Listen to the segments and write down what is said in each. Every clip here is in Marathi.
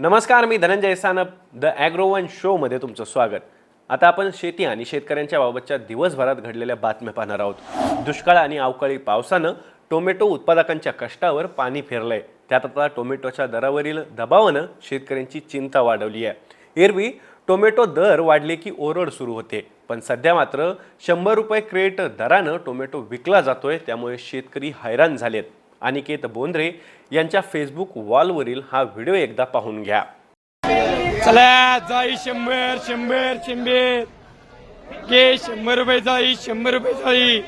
नमस्कार मी धनंजय सानप द ॲग्रोवन शोमध्ये तुमचं स्वागत. आता आपण शेती आणि शेतकऱ्यांच्या बाबतच्या दिवसभरात घडलेल्या बातम्या पाहणार आहोत. दुष्काळ आणि अवकाळी पावसानं टोमॅटो उत्पादकांच्या कष्टावर पाणी फिरलंय. त्यात आता टोमॅटोच्या दरावरील दबावानं शेतकऱ्यांची चिंता वाढवली आहे. एरवी टोमॅटो दर वाढले की ओरड सुरू होते. पण सध्या मात्र शंभर रुपये क्रेट दरानं टोमॅटो विकला जातोय त्यामुळे शेतकरी हैराण झालेत. अनिकेत बोंद्रे यांच्या फेसबुक वॉलवरील हा व्हिडिओ एकदा पाहून घ्या. चला जाई शंभर शंभर शंभर. के शंभर रुपये जाई शंभर रुपये जाई.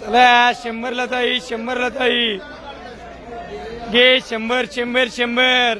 चला शंभरला जाई शंभरला जाई. गे शंभर शंभर शंभर.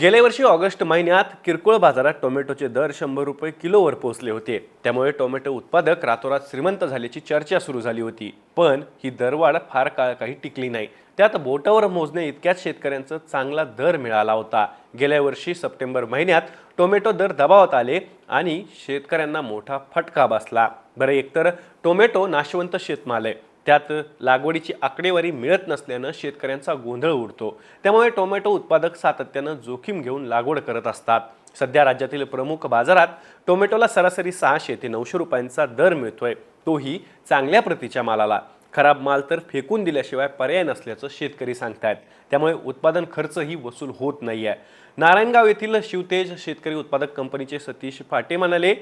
गेल्या वर्षी ऑगस्ट महिन्यात किरकोळ बाजारात टोमॅटोचे दर शंभर रुपये किलोवर पोहोचले होते. त्यामुळे टोमॅटो उत्पादक रातोरात श्रीमंत झाल्याची चर्चा सुरू झाली होती. पण ही दरवाढ फार काळ काही टिकली नाही. त्यात बोटावर मोजणे इतक्याच शेतकऱ्यांचा चांगला दर मिळाला होता. गेल्या वर्षी सप्टेंबर महिन्यात टोमॅटो दर दबावात आले आणि शेतकऱ्यांना मोठा फटका बसला. बरं एकतर टोमॅटो नाशवंत शेतमाल आहे. त्यात लागवडीची आकडेवारी मिळत नसल्यानं शेतकऱ्यांचा गोंधळ उडतो. त्यामुळे टोमॅटो उत्पादक सातत्यानं जोखीम घेऊन लागवड करत असतात. सध्या राज्यातील प्रमुख बाजारात टोमॅटोला सरासरी सहाशे ते नऊशे रुपयांचा दर मिळतोय. तोही चांगल्या प्रतीच्या मालाला. खराब माल तर फेकून दिल्याशिवाय पर्याय नसल्याचं शेतकरी सांगतायत. त्यामुळे उत्पादन खर्चही वसूल होत नाही आहे नारायणगाव येथील शिवतेज शेतकरी उत्पादक कंपनीचे सतीश फाटे म्हणाले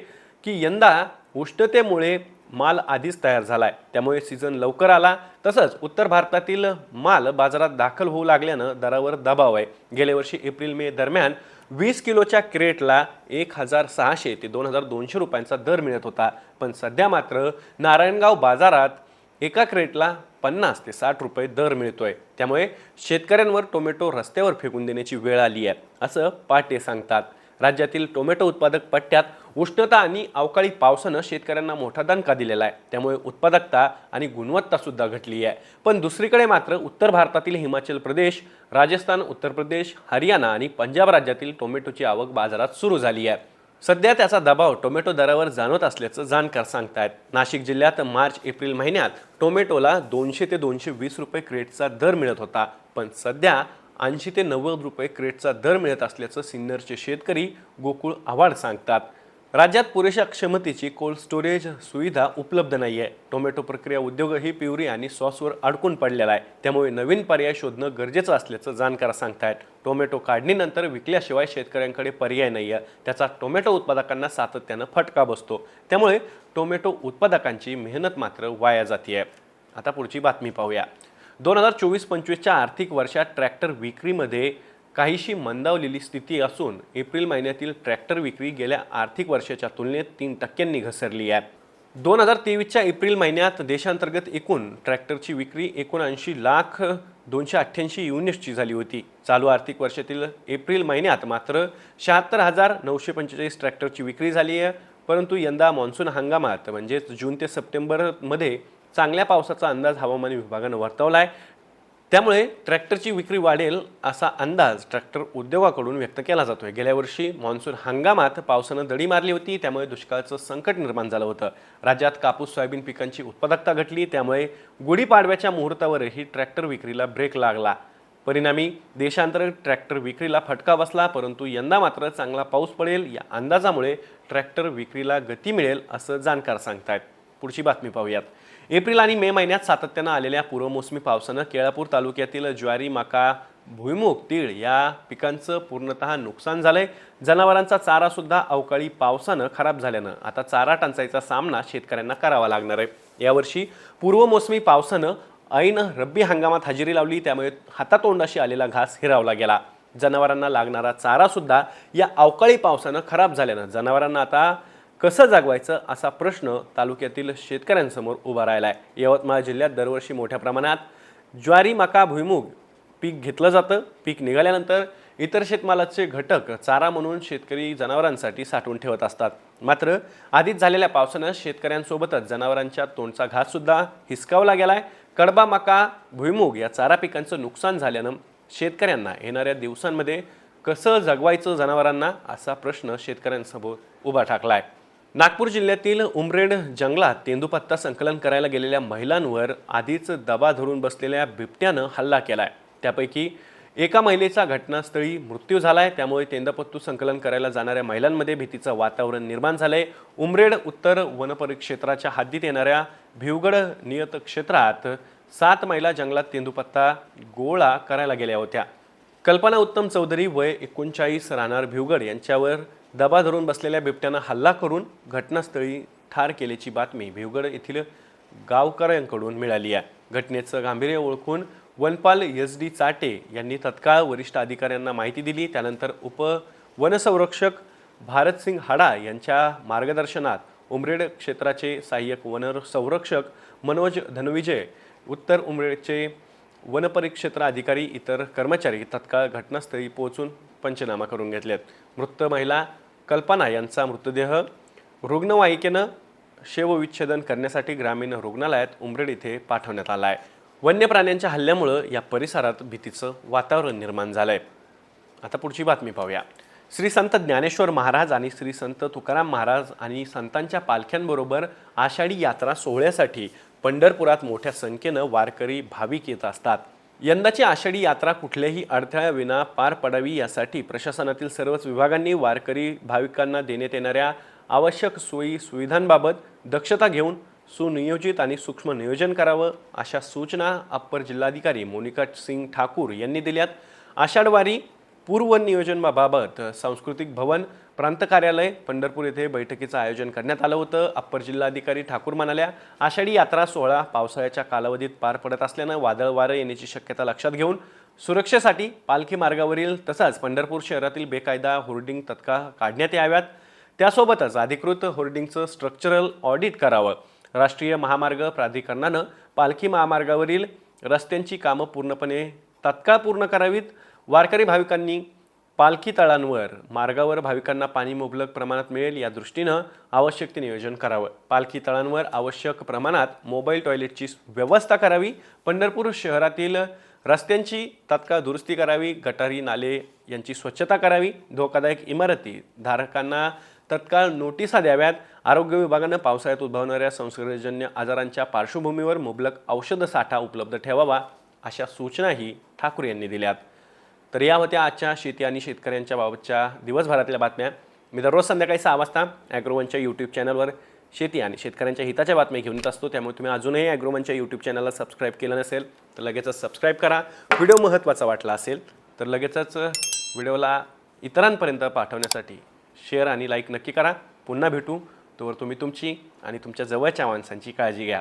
की यंदा उष्णतेमुळे माल आधीच तयार झाला आहे त्यामुळे सीझन लवकर आला. तसंच उत्तर भारतातील माल बाजारात दाखल होऊ लागल्यानं दरावर दबाव आहे. गेल्या वर्षी एप्रिल मे दरम्यान वीस किलोच्या क्रेटला एक हजार सहाशे ते दोन हजार दोनशे रुपयांचा दर मिळत होता. पण सध्या मात्र नारायणगाव बाजारात एका क्रेटला पन्नास ते साठ रुपये दर मिळतोय. त्यामुळे शेतकऱ्यांवर टोमॅटो रस्त्यावर फेकून देण्याची वेळ आली आहे असं पाटे सांगतात. राज्यातील टोमॅटो उत्पादक पट्ट्यात उष्णता आणि अवकाळी पावसानं शेतकऱ्यांना मोठा दणका दिलेला आहे. त्यामुळे उत्पादकता आणि गुणवत्तासुद्धा घटली आहे. पण दुसरीकडे मात्र उत्तर भारतातील हिमाचल प्रदेश राजस्थान उत्तर प्रदेश हरियाणा आणि पंजाब राज्यातील टोमॅटोची आवक बाजारात सुरू झाली आहे. सध्या त्याचा दबाव टोमॅटो दरावर जाणवत असल्याचं जाणकार सांगतायत. नाशिक जिल्ह्यात मार्च एप्रिल महिन्यात टोमॅटोला दोनशे ते दोनशे वीस रुपये क्रेटचा दर मिळत होता. पण सध्या ऐंशी ते नव्वद रुपये क्रेटचा दर मिळत असल्याचं सिन्नरचे शेतकरी गोकुळ आव्हाड सांगतात. राज्यात पुरेशा क्षमतेची कोल्ड स्टोरेज सुविधा उपलब्ध नाही आहे टोमॅटो प्रक्रिया उद्योगही प्युरी आणि सॉसवर अडकून पडलेला आहे. त्यामुळे नवीन पर्याय शोधणं गरजेचं असल्याचं जाणकार सांगतायत. टोमॅटो काढणीनंतर विकल्याशिवाय शेतकऱ्यांकडे पर्याय नाही आहे त्याचा टोमॅटो उत्पादकांना सातत्यानं फटका बसतो. त्यामुळे टोमॅटो उत्पादकांची मेहनत मात्र वाया जाते आता पुढची बातमी पाहूया. दोन हजार चोवीस पंचवीसच्या आर्थिक वर्षात ट्रॅक्टर विक्रीमध्ये काहीशी मंदावलेली स्थिती असून एप्रिल महिन्यातील ट्रॅक्टर विक्री गेल्या आर्थिक वर्षाच्या तुलनेत तीन टक्क्यांनी घसरली आहे. दोन हजार तेवीसच्या एप्रिल महिन्यात देशांतर्गत एकूण ट्रॅक्टरची विक्री एकोणऐंशी लाख दोनशे अठ्ठ्याऐंशी युनिट्सची झाली होती. चालू आर्थिक वर्षातील एप्रिल महिन्यात मात्र शहात्तर हजार नऊशे पंचेचाळीस ट्रॅक्टरची विक्री झाली आहे. परंतु यंदा मान्सून हंगामात म्हणजेच जून ते सप्टेंबरमध्ये चांगल्या पावसाचा अंदाज हवामान विभागानं वर्तवला आहे त्यामुळे ट्रॅक्टरची विक्री वाढेल असा अंदाज ट्रॅक्टर उद्योगाकडून व्यक्त केला जातोय. गेल्या वर्षी मान्सून हंगामात पावसानं दडी मारली होती त्यामुळे दुष्काळाचं संकट निर्माण झालं होतं. राज्यात कापूस सोयाबीन पिकांची उत्पादकता घटली त्यामुळे गुढीपाडव्याच्या मुहूर्तावरही ट्रॅक्टर विक्रीला ब्रेक लागला. परिणामी देशांतर्गत ट्रॅक्टर विक्रीला फटका बसला परंतु यंदा मात्र चांगला पाऊस पडेल या अंदाजामुळे ट्रॅक्टर विक्रीला गती मिळेल असं जाणकार सांगतायत. पुढची बातमी पाहूयात. एप्रिल आणि मे महिन्यात सातत्यानं आलेल्या पूर्वमोसमी पावसानं केळापूर तालुक्यातील ज्वारी मका भुईमुग तीळ या पिकांचं पूर्णतः नुकसान झालंय. जनावरांचा चारा सुद्धा अवकाळी पावसानं खराब झाल्यानं आता चारा टंचाईचा सामना शेतकऱ्यांना करावा लागणार आहे. यावर्षी पूर्वमोसमी पावसानं ऐन रब्बी हंगामात हजेरी लावली त्यामुळे हातातोंडाशी आलेला घास हिरावला गेला. जनावरांना लागणारा चारा सुद्धा या अवकाळी पावसानं खराब झाल्यानं जनावरांना आता कसं जागवायचं असा प्रश्न तालुक्यातील शेतकऱ्यांसमोर उभा राहिला आहे यवतमाळ जिल्ह्यात दरवर्षी मोठ्या प्रमाणात ज्वारी मका भुईमूग पीक घेतलं जातं. पीक निघाल्यानंतर इतर शेतमालाचे घटक चारा म्हणून शेतकरी जनावरांसाठी साठवून ठेवत असतात. मात्र आधीच झालेल्या पावसानं शेतकऱ्यांसोबतच जनावरांच्या तोंडचा घाससुद्धा हिसकावला गेलाय. कडबा मका भुईमूग या चारा पिकांचं नुकसान झाल्यानं शेतकऱ्यांना येणाऱ्या दिवसांमध्ये कसं जगवायचं जनावरांना असा प्रश्न शेतकऱ्यांसमोर उभा ठाकला आहे नागपूर जिल्ह्यातील उमरेड जंगलात तेंदूपत्ता संकलन करायला गेलेल्या महिलांवर आधीच दबा धरून बसलेल्या बिबट्यानं हल्ला केला आहे त्यापैकी एका महिलेचा घटनास्थळी मृत्यू झाला आहे त्यामुळे तेंदपत्तू संकलन करायला जाणाऱ्या महिलांमध्ये भीतीचं वातावरण निर्माण झालंय. उमरेड उत्तर वनपरिक्षेत्राच्या हद्दीत येणाऱ्या भिवगड नियत क्षेत्रात सात महिला जंगलात तेंदूपत्ता गोळा करायला गेल्या होत्या. कल्पना उत्तम चौधरी वय एकोणचाळीस राहणार भिवगड यांच्यावर दबा धरून बसलेल्या बिबट्यानं हल्ला करून घटनास्थळी ठार केल्याची बातमी भिवगड येथील गावकऱ्यांकडून मिळाली आहे. घटनेचं गांभीर्य ओळखून वनपाल एस डी चाटे यांनी तत्काळ वरिष्ठ अधिकाऱ्यांना माहिती दिली. त्यानंतर उप वनसंरक्षक भारतसिंग हाडा यांच्या मार्गदर्शनात उमरेड क्षेत्राचे सहाय्यक वनसंरक्षक मनोज धनविजय उत्तर उमरेडचे वनपरिक्षेत्र अधिकारी इतर कर्मचारी तत्काळ घटनास्थळी पोहोचून पंचनामा करून घेतलेत. मृत महिला कल्पना यांचा मृतदेह रुग्णवाहिकेनं शवविच्छेदन करण्यासाठी ग्रामीण रुग्णालयात उमरेड इथे पाठवण्यात आला आहे वन्य प्राण्यांच्या हल्ल्यामुळं या परिसरात भीतीचं वातावरण निर्माण झालं आहे आता पुढची बातमी पाहूया. श्री संत ज्ञानेश्वर महाराज आणि श्री संत तुकाराम महाराज आणि संतांच्या पालख्यांबरोबर आषाढी यात्रा सोहळ्यासाठी पंढरपुरात मोठ्या संख्येनं वारकरी भाविक येत असतात. यंदाची आषाढी यात्रा कुठल्याही अडथळ्याविना पार पडावी यासाठी प्रशासनातील सर्वच विभागांनी वारकरी भाविकांना देण्यात येणाऱ्या आवश्यक सोयी सुविधांबाबत दक्षता घेऊन सुनियोजित आणि सूक्ष्म नियोजन करावं अशा सूचना अप्पर जिल्हाधिकारी मोनिका सिंग ठाकूर यांनी दिल्यात. आषाढवारी पूर्व नियोजनाबाबत सांस्कृतिक भवन प्रांत कार्यालय पंढरपूर येथे बैठकीचं आयोजन करण्यात आलं होतं. अप्पर जिल्हाधिकारी ठाकूर म्हणाल्या आषाढी यात्रा सोहळा पावसाळ्याच्या कालावधीत पार पडत असल्यानं वादळ वारं येण्याची शक्यता लक्षात घेऊन सुरक्षेसाठी पालखी मार्गावरील तसंच पंढरपूर शहरातील बेकायदा होर्डिंग तत्काळ काढण्यात याव्यात. त्यासोबतच अधिकृत होर्डिंगचं स्ट्रक्चरल ऑडिट करावं. राष्ट्रीय महामार्ग प्राधिकरणानं पालखी महामार्गावरील रस्त्यांची कामं पूर्णपणे तत्काळ पूर्ण करावीत. वारकरी भाविकांनी पालखी तळांवर मार्गावर भाविकांना पाणी मुबलक प्रमाणात मिळेल या दृष्टीनं आवश्यक ते नियोजन करावं. पालखी तळांवर आवश्यक प्रमाणात मोबाईल टॉयलेटची व्यवस्था करावी. पंढरपूर शहरातील रस्त्यांची तात्काळ दुरुस्ती करावी. गटारी नाले यांची स्वच्छता करावी. धोकादायक इमारती धारकांना तत्काळ नोटिसा द्याव्यात. आरोग्य विभागानं पावसाळ्यात उद्भवणाऱ्या संसर्गजन्य आजारांच्या पार्श्वभूमीवर मुबलक औषध साठा उपलब्ध ठेवावा अशा सूचनाही ठाकूर यांनी दिल्यात. तर या होत्या आजच्या शेती आणि शेतकऱ्यांच्या बाबतच्या दिवसभरातल्या बातम्या. मी दररोज संध्याकाळी सहा वाजता ॲग्रोवनच्या यूट्यूब चॅनलवर शेती आणि शेतकऱ्यांच्या हिताच्या बातम्या घेऊन येत असतो. त्यामुळे तुम्ही अजूनही ॲग्रोवनच्या यूट्यूब चॅनलला सबस्क्राईब केलं नसेल तर लगेचच सबस्क्राईब करा. व्हिडिओ महत्त्वाचा वाटला असेल तर लगेचच व्हिडिओला इतरांपर्यंत पाठवण्यासाठी शेअर आणि लाईक नक्की करा. पुन्हा भेटू. तोवर तुम्ही तुमची आणि तुमच्या जवळच्या माणसांची काळजी घ्या.